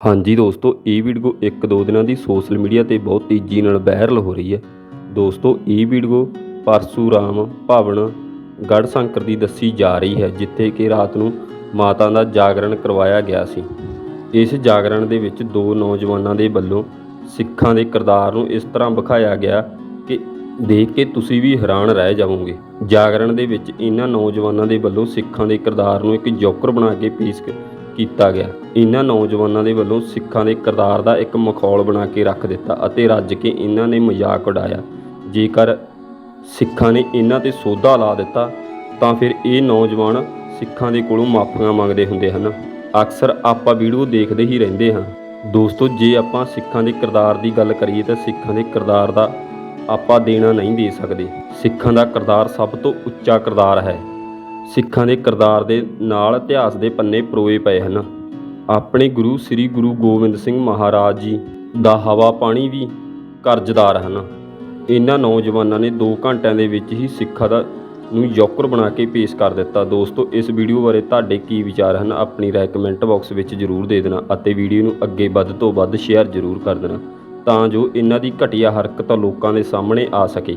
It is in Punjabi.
ਹਾਂਜੀ ਦੋਸਤੋ, ਇਹ ਵੀਡੀਓ ਇੱਕ ਦੋ ਦਿਨਾਂ ਦੀ ਸੋਸ਼ਲ ਮੀਡੀਆ ਤੇ ਬਹੁਤ ਤੇਜ਼ੀ ਨਾਲ ਵਾਇਰਲ ਹੋ ਰਹੀ ਹੈ। ਦੋਸਤੋ, ਇਹ ਵੀਡੀਓ ਪਰਸੂਰਾਮ, ਭਵਨ ਗੜ੍ਹ ਸ਼ੰਕਰ ਦੀ ਦੱਸੀ ਜਾ ਰਹੀ ਹੈ, ਜਿੱਥੇ ਕਿ ਰਾਤ ਨੂੰ ਮਾਤਾ ਦਾ ਜਾਗਰਣ ਕਰਵਾਇਆ ਗਿਆ ਸੀ। ਇਸ ਜਾਗਰਣ ਦੇ ਵਿੱਚ ਦੋ ਨੌਜਵਾਨਾਂ ਦੇ ਵੱਲੋਂ ਸਿੱਖਾਂ ਦੇ ਕਿਰਦਾਰ ਨੂੰ ਇਸ ਤਰ੍ਹਾਂ ਵਿਖਾਇਆ ਗਿਆ ਕਿ ਦੇਖ ਕੇ ਤੁਸੀਂ ਵੀ ਹੈਰਾਨ ਰਹਿ ਜਾਵੋਗੇ। ਜਾਗਰਣ ਦੇ ਵਿੱਚ ਇਹਨਾਂ ਨੌਜਵਾਨਾਂ ਦੇ ਵੱਲੋਂ ਸਿੱਖਾਂ ਦੇ ਕਿਰਦਾਰ ਨੂੰ ਇੱਕ ਜੋਕਰ ਬਣਾ ਕੇ ਪੇਸ਼ ਕੀਤਾ ਗਿਆ। ਇਹਨਾਂ ਨੌਜਵਾਨਾਂ ਦੇ ਵੱਲੋਂ ਸਿੱਖਾਂ ਦੇ ਕਿਰਦਾਰ ਦਾ ਇੱਕ ਮਖੌਲ ਬਣਾ ਕੇ ਰੱਖ ਦਿੱਤਾ ਅਤੇ ਰੱਜ ਕੇ ਇਹਨਾਂ ਨੇ ਮਜ਼ਾਕ ਉਡਾਇਆ। ਜੇਕਰ ਸਿੱਖਾਂ ਨੇ ਇਹਨਾਂ ਤੇ ਸੋਧਾ ਲਾ ਦਿੱਤਾ, ਤਾਂ ਫਿਰ ਇਹ ਨੌਜਵਾਨ ਸਿੱਖਾਂ ਦੇ ਕੋਲੋਂ ਮਾਫੀਆਂ ਮੰਗਦੇ ਹੁੰਦੇ ਹਨ। ਅਕਸਰ ਆਪਾਂ ਵੀਡੀਓ ਦੇਖਦੇ ਹੀ ਰਹਿੰਦੇ ਹਾਂ। ਦੋਸਤੋ, ਜੇ ਆਪਾਂ ਸਿੱਖਾਂ ਦੇ ਕਿਰਦਾਰ ਦੀ ਗੱਲ ਕਰੀਏ ਤਾਂ ਸਿੱਖਾਂ ਦੇ ਕਿਰਦਾਰ ਦਾ ਆਪਾਂ ਦੇਣਾ ਨਹੀਂ ਦੇ ਸਕਦੇ। ਸਿੱਖਾਂ ਦਾ ਕਿਰਦਾਰ ਸਭ ਤੋਂ ਉੱਚਾ ਕਿਰਦਾਰ ਹੈ। ਸਿੱਖਾਂ ਦੇ ਕਿਰਦਾਰ ਦੇ ਨਾਲ ਇਤਿਹਾਸ ਦੇ ਪੰਨੇ ਪਰੋਏ ਪਏ ਹਨ। ਆਪਣੇ ਗੁਰੂ ਸ੍ਰੀ ਗੁਰੂ ਗੋਬਿੰਦ ਸਿੰਘ ਮਹਾਰਾਜ ਜੀ ਦਾ ਹਵਾ ਪਾਣੀ ਵੀ ਕਰਜ਼ਦਾਰ ਹਨ। ਇਹਨਾਂ ਨੌਜਵਾਨਾਂ ਨੇ 2 ਘੰਟਿਆਂ ਦੇ ਵਿੱਚ ਹੀ ਸਿੱਖਾਂ ਦਾ ਨੂੰ ਯੋਕਰ ਬਣਾ ਕੇ ਪੇਸ਼ ਕਰ ਦਿੱਤਾ। ਦੋਸਤੋ, ਇਸ ਵੀਡੀਓ ਬਾਰੇ ਤੁਹਾਡੇ ਕੀ ਵਿਚਾਰ ਹਨ, ਆਪਣੀ ਰਾਏ ਕਮੈਂਟ ਬਾਕਸ ਵਿੱਚ ਜਰੂਰ ਦੇ ਦੇਣਾ ਅਤੇ ਵੀਡੀਓ ਨੂੰ ਅੱਗੇ ਵੱਧ ਤੋਂ ਵੱਧ ਸ਼ੇਅਰ ਜਰੂਰ ਕਰ ਦੇਣਾ ਤਾਂ ਜੋ ਇਹਨਾਂ ਦੀ ਘਟੀਆ ਹਰਕਤ ਲੋਕਾਂ ਦੇ ਸਾਹਮਣੇ ਆ ਸਕੇ।